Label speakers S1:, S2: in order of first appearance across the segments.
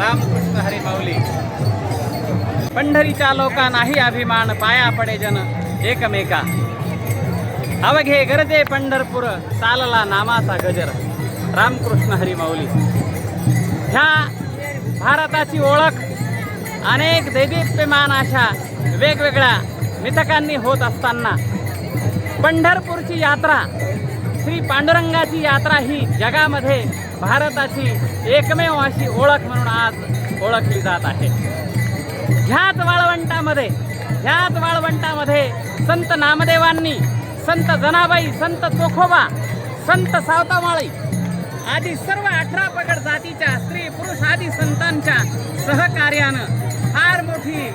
S1: रामकृष्ण हरी माऊली पंढरीच्या लोका नाही अभिमान पाया पडे जन एकमेका. अवघे गरजे पंढरपूर चालला नामाचा गजर. रामकृष्ण हरी माऊली ह्या भारताची ओळख अनेक देदीप्यमान अशा वेगवेगळ्या मिथकांनी होत असताना पंढरपूरची यात्रा श्री पांडुरंगाची यात्रा ही जगामध्ये भारताची एकमेव अशी ओळख म्हणून आज ओळखली जात आहे. ह्याच वाळवंटामध्ये ह्याच वाळवंटामध्ये संत नामदेवांनी संत जनाबाई संत चोखोबा संत सावतामाळी आदी सर्व अठरा पगड जातीच्या स्त्री पुरुष आदी संतांच्या सहकार्यानं फार मोठी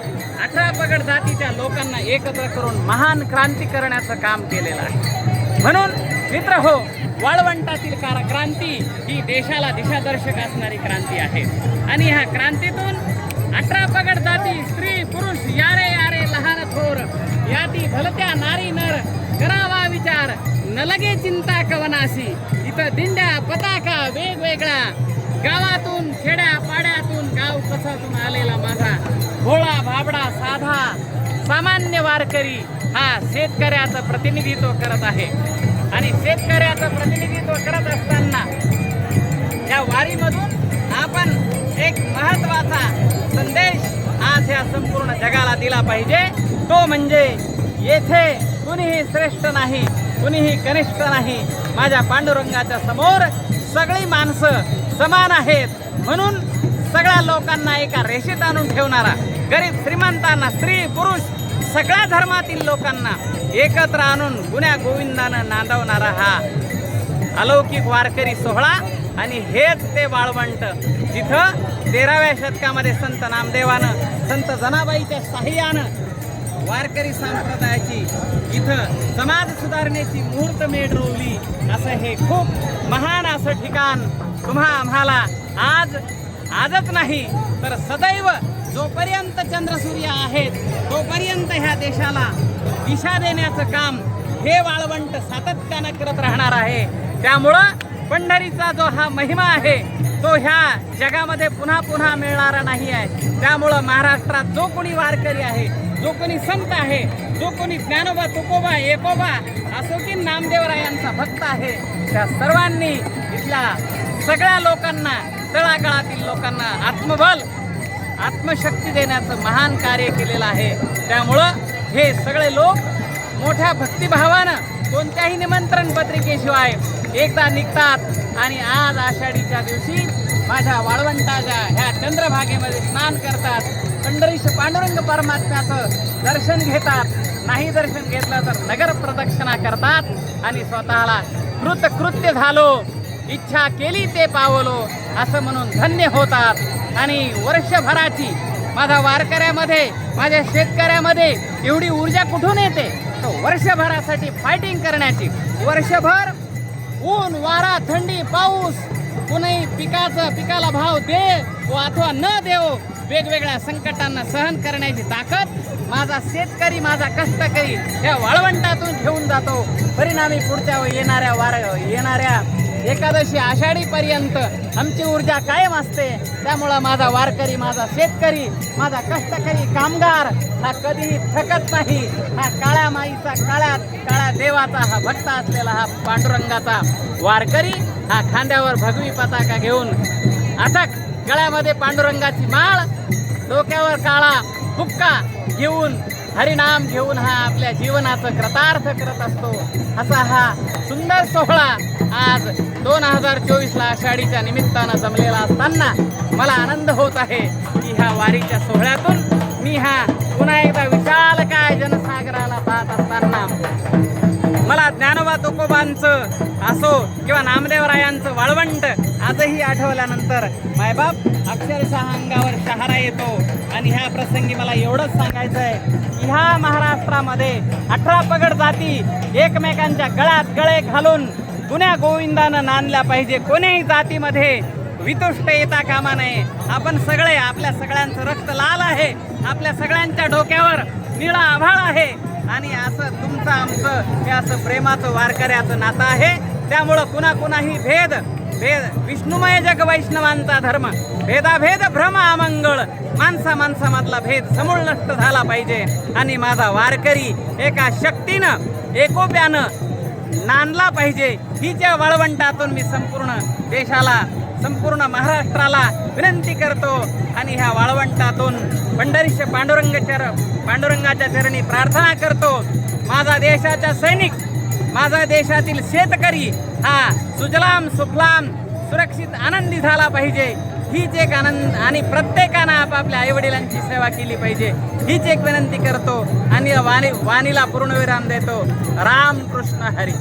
S1: अठरा पगड जातीच्या लोकांना एकत्र करून महान क्रांती करण्याचं काम केलेलं आहे. म्हणून मित्र हो वाळवंटातील कार- क्रांती ही देशाला दिशादर्शक असणारी क्रांती आहे. आणि ह्या क्रांतीतून अठरा पगड जाती स्त्री पुरुष यारे यारे लहान थोर याती भलत्या नारी नर करावा विचार न लगे चिंता कवनाशी इथं दिंड्या पताका वेगवेगळ्या गावातून खेड्या पाड्यातून गाव कसातून आलेला माझा भोळा भाबडा साधा सामान्य वारकरी हा शेतकऱ्याचं प्रतिनिधित्व करत आहे. आणि शेतकऱ्याचं प्रतिनिधित्व करत असताना या वारीमधून आपण एक महत्त्वाचा संदेश आज या संपूर्ण जगाला दिला पाहिजे. तो म्हणजे येथे कुणीही श्रेष्ठ नाही कुणीही कनिष्ठ नाही माझ्या पांडुरंगाच्या समोर सगळी माणसं समान आहेत म्हणून सगळ्या लोकांना एका रेषेत आणून ठेवणारा गरीब श्रीमंतांना स्त्री पुरुष सगळ्या धर्मातील लोकांना एकत्र आणून गुन्ह्या गोविंदानं नांदवणारा हा अलौकिक वारकरी सोहळा. आणि हेच ते वाळवंट जिथं तेराव्या शतकामध्ये संत नामदेवानं संत जनाबाईच्या साह्यानं वारकरी संप्रदायाची इथं समाज सुधारणेची मुहूर्तमेढ रोवली असं हे खूप महान असं ठिकाण तुम्हा आम्हाला आज आजच नाही तर सदैव जोपर्यंत चंद्रसूर्य आहेत तोपर्यंत ह्या देशाला दिशा देण्याचं काम हे वाळवंट सातत्यानं करत राहणार आहे. त्यामुळं पंढरीचा जो हा महिमा आहे तो ह्या जगामध्ये पुन्हा पुन्हा मिळणारा नाही आहे. त्यामुळं महाराष्ट्रात जो कोणी वारकरी आहे जो कोणी संत आहे जो कोणी ज्ञानोबा तुकोबा एकोबा असो की नामदेवरायांचा भक्त आहे त्या सर्वांनी इथल्या सगळ्या लोकांना तळागाळातील लोकांना आत्मबल आत्मशक्ती देण्याचं महान कार्य केलेलं आहे. त्यामुळं हे सगळे लोक मोठ्या भक्तिभावानं कोणत्याही निमंत्रण पत्रिकेशिवाय एकदा निघतात. आणि आज आषाढीच्या दिवशी माझ्या वाळवंटाच्या ह्या चंद्रभागेमध्ये स्नान करतात. पंढरीश पांडुरंग परमात्म्याचं दर्शन घेतात. नाही दर्शन घेतलं तर नगर प्रदक्षिणा करतात. आणि स्वतःला कृतकृत्य झालो. इच्छा केली ते पावलो. असं म्हणून धन्य होतात. आणि वर्षभराची माझ्या वारकऱ्यामध्ये माझ्या शेतकऱ्यामध्ये एवढी ऊर्जा कुठून येते? तर वर्षभरासाठी फायटिंग करण्याची. वर्षभर ऊन वारा थंडी पाऊस कुणीही पिकाचं पिकाला भाव दे व अथवा न देव वेगवेगळ्या संकटांना सहन करण्याची ताकद माझा शेतकरी माझा कष्टकरी या वाळवंटातून घेऊन जातो. परिणामी पुढच्या येणाऱ्या वार येणाऱ्या एकादशी आषाढी पर्यंत आमची ऊर्जा कायम असते. त्यामुळं माझा वारकरी माझा शेतकरी माझा कष्टकरी कामगार हा कधीही थकत नाही. हा काळ्या माईचा काळ्या काळ्या देवाचा हा भक्त असलेला हा पांडुरंगाचा वारकरी हा खांद्यावर भगवी पताका घेऊन अथक गळ्यामध्ये पांडुरंगाची माळ डोक्यावर काळा हुक्का घेऊन हरिनाम घेऊन हा आपल्या जीवनाचं कृतार्थ करत असतो. असा हा सुंदर सोहळा आज दोन हजार चोवीसला आषाढीच्या निमित्तानं जमलेला असताना मला आनंद होत आहे की ह्या वारीच्या सोहळ्यातून मी हा पुन्हा एकदा विशाल काय जनसागराला पाहत असताना मला ज्ञानोबा तुकोबांचं असो किंवा नामदेवरायांचं वाळवंट आजही आठवल्यानंतर मायबाप अक्षरशः अंगावर शहारा येतो. आणि ह्या प्रसंगी मला एवढंच सांगायचं आहे की ह्या महाराष्ट्रामध्ये अठरा पगड जाती एकमेकांच्या गळ्यात गळे घालून गुन्ह्या गोविंदानं नांदल्या पाहिजे. कोणीही जातीमध्ये वितुष्ट येता कामा नये. आपण सगळे आपल्या सगळ्यांचं रक्त लाल आहे. आपल्या सगळ्यांच्या डोक्यावर निळा आभाळ आहे. आणि असं तुमचं आमचं हे असं प्रेमाचं वारकऱ्याचं नातं आहे. त्यामुळं कुणा कुणाही भेद भेद विष्णुमय जग वैष्णवांचा धर्म भेदाभेद भ्रम अमंगळ माणसा माणसामधला भेद समूळ नष्ट झाला पाहिजे. आणि माझा वारकरी एका शक्तीनं एकोप्यानं नांदला पाहिजे. हिच्या वळवंटातून मी संपूर्ण देशाला संपूर्ण महाराष्ट्राला विनंती करतो. आणि ह्या वाळवंटातून पंढरीश पांडुरंगाच्या पांडुरंगाच्या चरणी प्रार्थना करतो. माझा देशाचा सैनिक माझा देशातील शेतकरी हा सुजलाम सुफलाम सुरक्षित आनंदी झाला पाहिजे. हीच एक आनंद आणि प्रत्येकानं आपापल्या आईवडिलांची सेवा केली पाहिजे. हीच एक विनंती करतो आणि वाणी वाणीला पूर्णविराम देतो. राम कृष्ण हरी.